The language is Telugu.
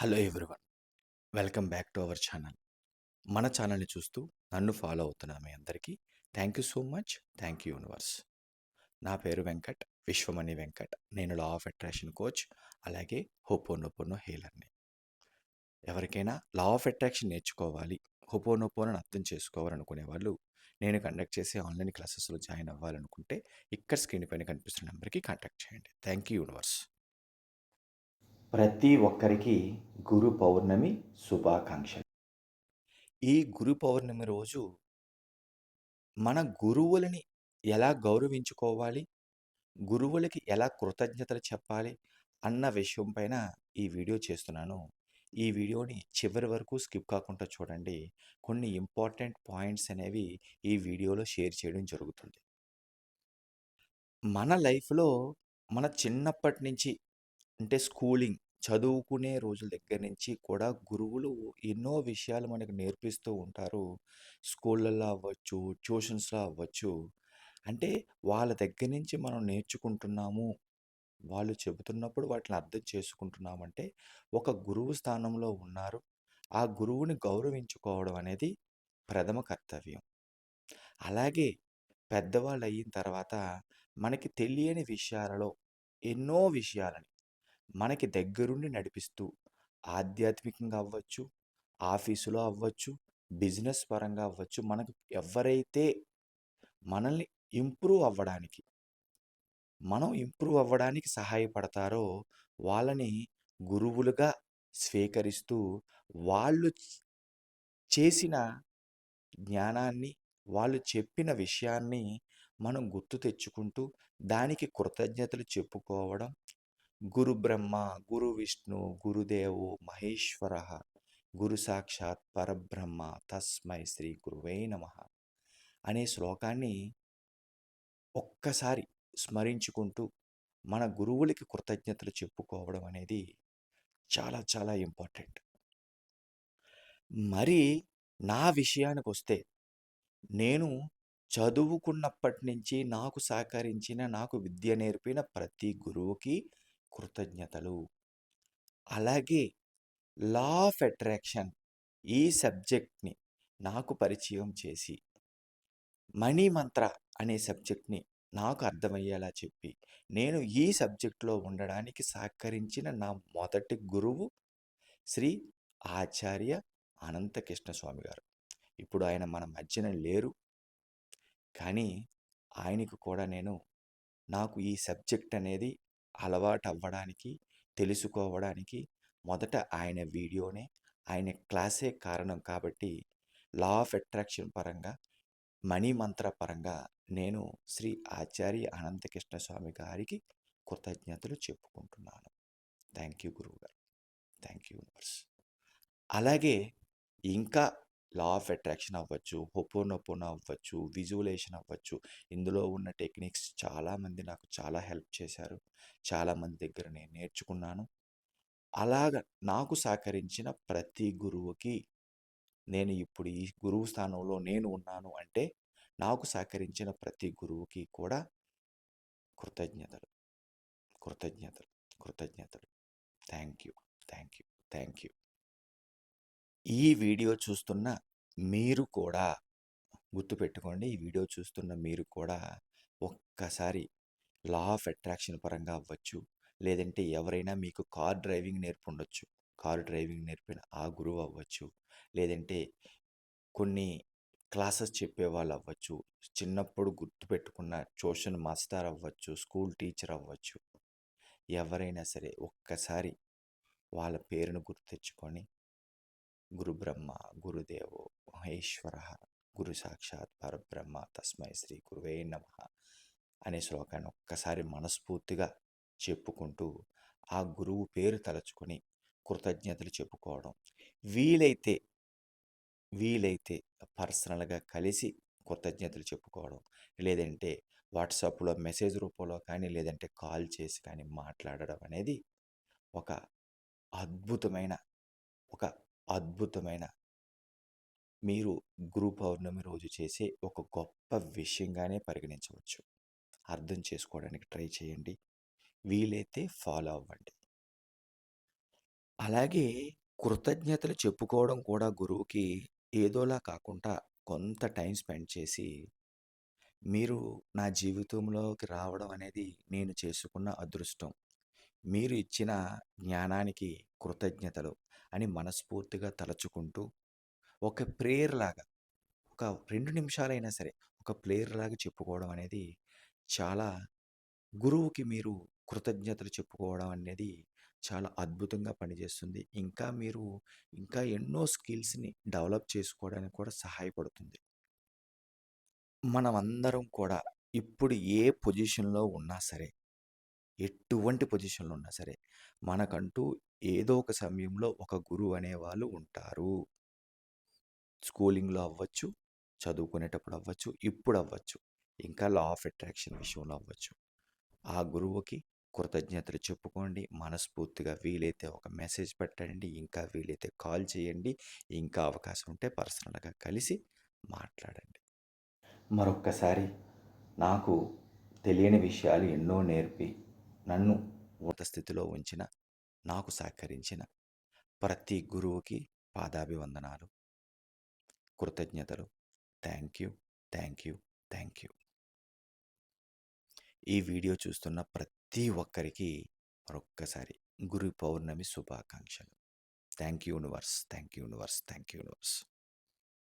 Hello everyone. Welcome back to our channel. మన ఛానల్ని చూస్తూ నన్ను ఫాలో అవుతున్న మీ అందరికీ thank you so much. Thank you universe. నా పేరు వెంకట్ విశ్వమణి వెంకట్. నేను లా ఆఫ్ అట్రాక్షన్ కోచ్ అలాగే హోపోనోపోనో హీలర్ని. ఎవరికైనా లా ఆఫ్ అట్రాక్షన్ నేర్చుకోవాలి హోపోనోపోనని అర్థం చేసుకోవాలనుకునే వాళ్ళు నేను కండక్ట్ చేసే ఆన్లైన్ క్లాసెస్లో జాయిన్ అవ్వాలనుకుంటే ఇక్కడ స్క్రీన్ పైన కనిపిస్తున్న నెంబర్కి కాంటాక్ట్ చేయండి. Thank you universe. ప్రతి ఒక్కరికి గురు పౌర్ణమి శుభాకాంక్షలు. ఈ గురు పౌర్ణమి రోజు మన గురువులని ఎలా గౌరవించుకోవాలి? గురువులకి ఎలా కృతజ్ఞతలు చెప్పాలి? అన్న విషయం పైన ఈ వీడియో చేస్తున్నాను. ఈ వీడియోని చివరి వరకు స్కిప్ కాకుండా చూడండి. కొన్ని ఇంపార్టెంట్ పాయింట్స్ అనేవి ఈ వీడియోలో షేర్ చేయడం జరుగుతుంది. మన లైఫ్లో మన చిన్నప్పటి నుంచి అంటే స్కూలింగ్ చదువుకునే రోజుల దగ్గర నుంచి కూడా గురువులు ఎన్నో విషయాలు మనకు నేర్పిస్తూ ఉంటారు. స్కూళ్ళల్లో అవ్వచ్చు ట్యూషన్స్లో అవ్వచ్చు. అంటే వాళ్ళ దగ్గర నుంచి మనం నేర్చుకుంటున్నాము వాళ్ళు చెబుతున్నప్పుడు వాటిని అర్థం చేసుకుంటున్నామంటే ఒక గురువు స్థానంలో ఉన్నారు. ఆ గురువుని గౌరవించుకోవడం అనేది ప్రథమ కర్తవ్యం. అలాగే పెద్దవాళ్ళు అయిన తర్వాత మనకి తెలియని విషయాలలో ఎన్నో విషయాలని మనకి దగ్గరుండి నడిపిస్తూ ఆధ్యాత్మికంగా అవ్వచ్చు ఆఫీసులో అవ్వచ్చు బిజినెస్ పరంగా అవ్వచ్చు మనకు ఎవరైతే మనల్ని ఇంప్రూవ్ అవ్వడానికి మనం ఇంప్రూవ్ అవ్వడానికి సహాయపడతారో వాళ్ళని గురువులుగా స్వీకరిస్తూ వాళ్ళు చేసిన జ్ఞానాన్ని వాళ్ళు చెప్పిన విషయాన్ని మనం గుర్తు తెచ్చుకుంటూ దానికి కృతజ్ఞతలు చెప్పుకోవడం గురు బ్రహ్మ గురు విష్ణు గురుదేవు మహేశ్వర గురు సాక్షాత్ పరబ్రహ్మ తస్మై శ్రీ గురువే నమ అనే శ్లోకాన్ని ఒక్కసారి స్మరించుకుంటూ మన గురువులకి కృతజ్ఞతలు చెప్పుకోవడం అనేది చాలా చాలా ఇంపార్టెంట్. మరి నా విషయానికి వస్తే నేను చదువుకున్నప్పటి నుంచి నాకు సహకరించిన నాకు విద్య నేర్పిన ప్రతి గురువుకి కృతజ్ఞతలు. అలాగే లా ఆఫ్ అట్రాక్షన్ ఈ సబ్జెక్ట్ని నాకు పరిచయం చేసి మనీ మంత్ర అనే సబ్జెక్ట్ని నాకు అర్థమయ్యేలా చెప్పి నేను ఈ సబ్జెక్ట్లో ఉండడానికి సహకరించిన నా మొదటి గురువు శ్రీ ఆచార్య అనంతకృష్ణ స్వామి గారు. ఇప్పుడు ఆయన మన మధ్యన లేరు. కానీ ఆయనకు కూడా నేను నాకు ఈ సబ్జెక్ట్ అనేది అలవాటు అవ్వడానికి తెలుసుకోవడానికి మొదట ఆయన వీడియోనే ఆయన క్లాసే కారణం కాబట్టి లా ఆఫ్ అట్రాక్షన్ పరంగా మణి మంత్ర పరంగా నేను శ్రీ ఆచార్య అనంతకృష్ణ స్వామి గారికి కృతజ్ఞతలు చెప్పుకుంటున్నాను. థ్యాంక్ యూ గురువు గారు థ్యాంక్ యూ యూనివర్స్. అలాగే ఇంకా లా ఆఫ్ అట్రాక్షన్ అవ్వచ్చు హొపోనొపోనో అవ్వచ్చు విజువలేషన్ అవ్వచ్చు. ఇందులో ఉన్న టెక్నిక్స్ చాలామంది నాకు చాలా హెల్ప్ చేశారు. చాలామంది దగ్గర నేను నేర్చుకున్నాను. అలాగ నాకు సహకరించిన ప్రతి గురువుకి నేను ఇప్పుడు ఈ గురువు స్థానంలో నేను ఉన్నాను అంటే నాకు సహకరించిన ప్రతి గురువుకి కూడా కృతజ్ఞతలు. కృతజ్ఞతలు. కృతజ్ఞతలు. Thank you thank you thank you ఈ వీడియో చూస్తున్న మీరు కూడా గుర్తుపెట్టుకోండి. ఈ వీడియో చూస్తున్న మీరు కూడా ఒక్కసారి లా ఆఫ్ అట్రాక్షన్ పరంగా అవ్వచ్చు. లేదంటే ఎవరైనా మీకు కార్ డ్రైవింగ్ నేర్పుండొచ్చు కారు డ్రైవింగ్ నేర్పిన ఆ గురువు అవ్వచ్చు. లేదంటే కొన్ని క్లాసెస్ చెప్పేవాళ్ళు అవ్వచ్చు. చిన్నప్పుడు గుర్తుపెట్టుకున్న ట్యూషన్ మాస్టర్ అవ్వచ్చు స్కూల్ టీచర్ అవ్వచ్చు. ఎవరైనా సరే ఒక్కసారి వాళ్ళ పేరును గుర్తు తెచ్చుకొని గురు బ్రహ్మ గురుదేవో మహేశ్వర గురు సాక్షాత్ పరబ్రహ్మ తస్మై శ్రీ గురువే నమ అనే శ్లోకాన్ని ఒక్కసారి మనస్ఫూర్తిగా చెప్పుకుంటూ ఆ గురువు పేరు తలుచుకొని కృతజ్ఞతలు చెప్పుకోవడం. వీలైతే వీలైతే పర్సనల్గా కలిసి కృతజ్ఞతలు చెప్పుకోవడం. లేదంటే వాట్సాప్లో మెసేజ్ రూపంలో కానీ లేదంటే కాల్ చేసి కానీ మాట్లాడడం అనేది ఒక అద్భుతమైన ఒక అద్భుతమైన మీరు గురు పౌర్ణమి రోజు చేసే ఒక గొప్ప విషయంగానే పరిగణించవచ్చు. అర్థం చేసుకోవడానికి ట్రై చేయండి. వీలైతే ఫాలో అవ్వండి. అలాగే కృతజ్ఞతలు చెప్పుకోవడం కూడా గురువుకి ఏదోలా కాకుండా కొంత టైం స్పెండ్ చేసి మీరు నా జీవితంలోకి రావడం అనేది నేను చేసుకున్న అదృష్టం. మీరు ఇచ్చిన జ్ఞానానికి కృతజ్ఞతలు అని మనస్ఫూర్తిగా తలచుకుంటూ ఒక ప్రేయర్ లాగా ఒక రెండు నిమిషాలైనా సరే ఒక ప్రేయర్‌లాగా చెప్పుకోవడం అనేది చాలా గురువుకి మీరు కృతజ్ఞతలు చెప్పుకోవడం అనేది చాలా అద్భుతంగా పనిచేస్తుంది. ఇంకా మీరు ఇంకా ఎన్నో స్కిల్స్‌ని డెవలప్ చేసుకోవడానికి కూడా సహాయపడుతుంది. మనమందరం కూడా ఇప్పుడు ఏ పొజిషన్‌లో ఉన్నా సరే, ఎటువంటి పొజిషన్‌లో ఉన్నా సరే, మనకంటూ ఏదో ఒక సమయంలో ఒక గురువు అనేవాళ్ళు ఉంటారు. స్కూలింగ్‌లో అవ్వచ్చు, చదువుకునేటప్పుడు అవ్వచ్చు, ఇప్పుడు అవ్వచ్చు. ఇంకా లా ఆఫ్ అట్రాక్షన్ విషయంలో అవ్వచ్చు. ఆ గురువుకి కృతజ్ఞతలు చెప్పుకోండి. మనస్ఫూర్తిగా వీలైతే ఒక మెసేజ్ పెట్టండి. ఇంకా వీలైతే కాల్ చేయండి. ఇంకా అవకాశం ఉంటే పర్సనల్‌గా కలిసి మాట్లాడండి. మరొక్కసారి నాకు తెలియని విషయాలు ఎన్నో నేర్పి, నన్ను ఉన్నత స్థితిలో ఉంచిన, నాకు సహకరించిన ప్రతి గురువుకి పాదాభివందనాలు. కృతజ్ఞతలు. Thank you. Thank you. Thank you. ఈ వీడియో చూస్తున్న ప్రతి ఒక్కరికి మరొక్కసారి గురు పౌర్ణమి శుభాకాంక్షలు. Thank you universe. Thank you universe. Thank you universe.